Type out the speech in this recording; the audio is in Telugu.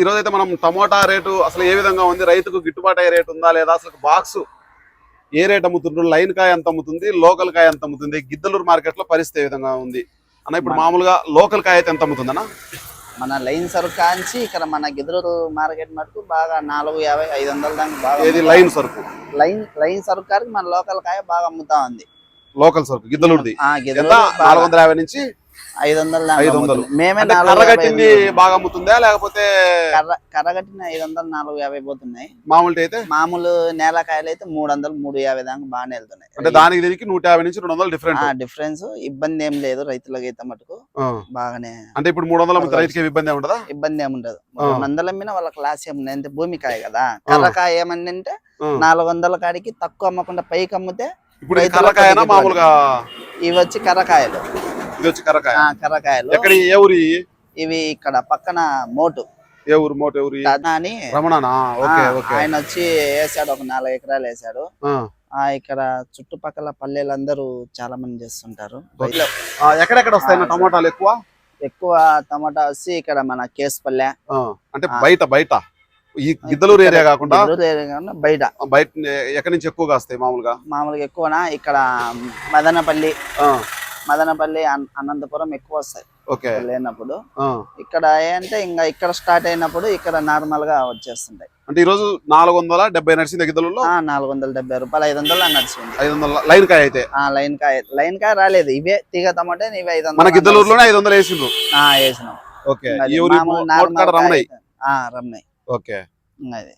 ఈ రోజు అయితే మనం టమోటా రేటు అసలు ఏ విధంగా ఉంది? రైతుకు గిట్టుబాటు అయ్యే రేటు ఉందా లేదా? అసలు బాక్స్ ఏ రేట్ అమ్ముతుండ్రు? లైన్ కాయ ఎంత అమ్ముతుంది? లోకల్ కాయ ఎంత అమ్ముతుంది? గిద్దలూరు మార్కెట్లో పరిస్థితి ఏ విధంగా ఉంది? అన్న ఇప్పుడు మామూలుగా లోకల్ కాయ అయితే ఎంత అమ్ముతుంది అన్న? మన లైన్ సరుకు కాంచి ఇక్కడ మన గిద్దరు మార్కెట్ మటుకు బాగా నాలుగు యాభై ఐదు వందల దాకా బాగా ఏది లైన్ సరుకు? లైన్ లైన్ సరుకు కాడికి మన లోకల్ కాయ బాగా అమ్ముతా ఉంది. లోకల్ సరుకు గిద్దలూరుది. ఆ ఎంత? గిద్దరు నాలుగు వందల యాభై నుంచి ఐదు వందల ఐదు వందలు. మేమే అంటే బాగా అమ్ముతుందా? లేకపోతే కర్ర కర్రగట్టిన ఐదు వందలు నాలుగు యాభై పోతున్నాయి. మామూలు అయితే? మామూలు నేలకాయలు అయితే మూడు వందలు మూడు యాభై దాకా బాగానే అంటే వెళ్తున్నాయి దానికి దీనికి నూట యాభై నుంచి రెండు వందలు డిఫరెంట్ డిఫరెన్స్ ఇబ్బంది ఏం లేదు రైతులకి అయితే మటుకు. బాగానే అంటే ఇప్పుడు మూడు వందల రైతుకి ఇబ్బంది ఉండదా ఇబ్బంది ఏమి ఉండదు వందల మీద వాళ్ళ క్లాస్ ఏముంది అంటే భూమికాయ కదా. కర్రకాయ ఏమని అంటే. నాలుగు వందల కాడికి తక్కువ అమ్మకుండా పైకి అమ్ముతే ఇప్పుడు కర్రకాయనా మామూలుగా? ఇవి వచ్చి కర్రకాయలు ఇది వచ్చి కర్రకాయలు. ఎక్కడ ఏ ఊరి ఇవి ఇక్కడ పక్కన మోటు. ఏ ఊరు మోట అని రమణనా? ఓకే ఆ, ఓకే ఆయన వచ్చి వేసాడు ఒక నాలుగు ఎకరాలు వేసాడు. ఇక్కడ చుట్టుపక్కల పల్లెలందరూ చాలా మంది చేస్తుంటారు. ఎక్కడెక్కడ వస్తాయి టమాటాలు ఎక్కువ? ఎక్కువ టమాటా వచ్చి ఇక్కడ మన కేసుపల్లె. అంటే. బయట బయట. ఈ గిద్దలూరు ఏరియా కాకుండా? బయట. బయట ఎక్కడి నుంచి ఎక్కువగా వస్తాయి మామూలుగా? మామూలుగా ఎక్కువనా? ఇక్కడ మదనపల్లి. మదనపల్లి అన్- అనంతపురం ఎక్కువ వస్తాయి. ఓకే. లేనప్పుడు. ఇక్కడ ఏంటంటే ఇంకా ఇక్కడ స్టార్ట్ అయినప్పుడు ఇక్కడ నార్మల్గా వచ్చేస్తుంటాయి. అంటే ఈ రోజు నాలుగు వందల డెబ్బై నడిచింది గిద్దలూరులో ఆ నాలుగు వందల డెబ్బై రూపాయలు ఐదు వందలు నడిచింది ఐదు వందల లైన్ కాయ అయితే? ఆ లైన్ కాయ లైన్ కాయ రాలేదు. ఇవే తీగ టమాటా ఇవి ఐదు మన వందలు గిద్దలూరులోనే ఐదు వందలు వేసిండ్రు. ఆ, వేసినాం. ఓకే. రమణయ్య? ఓకే. అది.